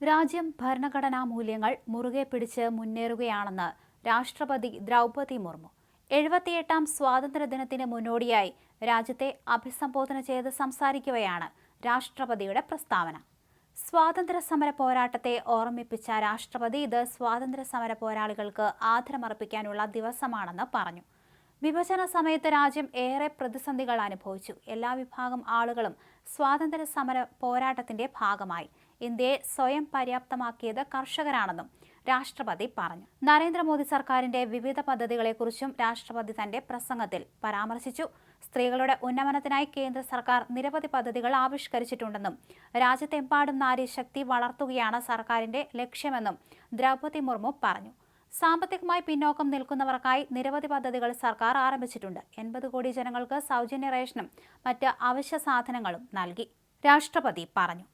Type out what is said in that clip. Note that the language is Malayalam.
രാജ്യം ഭരണഘടനാ മൂല്യങ്ങൾ മുറുകെ പിടിച്ച് മുന്നേറുകയാണെന്ന് രാഷ്ട്രപതി ദ്രൗപതി മുർമു. എഴുപത്തിയെട്ടാം സ്വാതന്ത്ര്യദിനത്തിന് മുന്നോടിയായി രാജ്യത്തെ അഭിസംബോധന ചെയ്ത് സംസാരിക്കവെയാണ് രാഷ്ട്രപതിയുടെ പ്രസ്താവന. സ്വാതന്ത്ര്യ സമര പോരാട്ടത്തെ ഓർമ്മിപ്പിച്ച രാഷ്ട്രപതി ഇത് സ്വാതന്ത്ര്യ സമര പോരാളികൾക്ക് ആദരമർപ്പിക്കാനുള്ള ദിവസമാണെന്ന് പറഞ്ഞു. വിഭജന സമയത്ത് രാജ്യം ഏറെ പ്രതിസന്ധികൾ അനുഭവിച്ചു. എല്ലാ വിഭാഗം ആളുകളും സ്വാതന്ത്ര്യ സമര പോരാട്ടത്തിന്റെ ഭാഗമായി. ഇന്ത്യയെ സ്വയം പര്യാപ്തമാക്കിയത് കർഷകരാണെന്നും രാഷ്ട്രപതി പറഞ്ഞു. നരേന്ദ്രമോദി സർക്കാരിന്റെ വിവിധ പദ്ധതികളെക്കുറിച്ചും രാഷ്ട്രപതി തന്റെ പ്രസംഗത്തിൽ പരാമർശിച്ചു. സ്ത്രീകളുടെ ഉന്നമനത്തിനായി കേന്ദ്ര സർക്കാർ നിരവധി പദ്ധതികൾ ആവിഷ്കരിച്ചിട്ടുണ്ടെന്നും രാജ്യത്തെമ്പാടും നാരി ശക്തി വളർത്തുകയാണ് സർക്കാരിന്റെ ലക്ഷ്യമെന്നും ദ്രൗപതി മുർമു പറഞ്ഞു. സാമ്പത്തികമായി പിന്നോക്കം നിൽക്കുന്നവർക്കായി നിരവധി പദ്ധതികൾ സർക്കാർ ആരംഭിച്ചിട്ടുണ്ട്. എൺപത് കോടി ജനങ്ങൾക്ക് സൗജന്യ റേഷനും മറ്റ് അവശ്യ സാധനങ്ങളും നൽകി. രാഷ്ട്രപതി പറഞ്ഞു.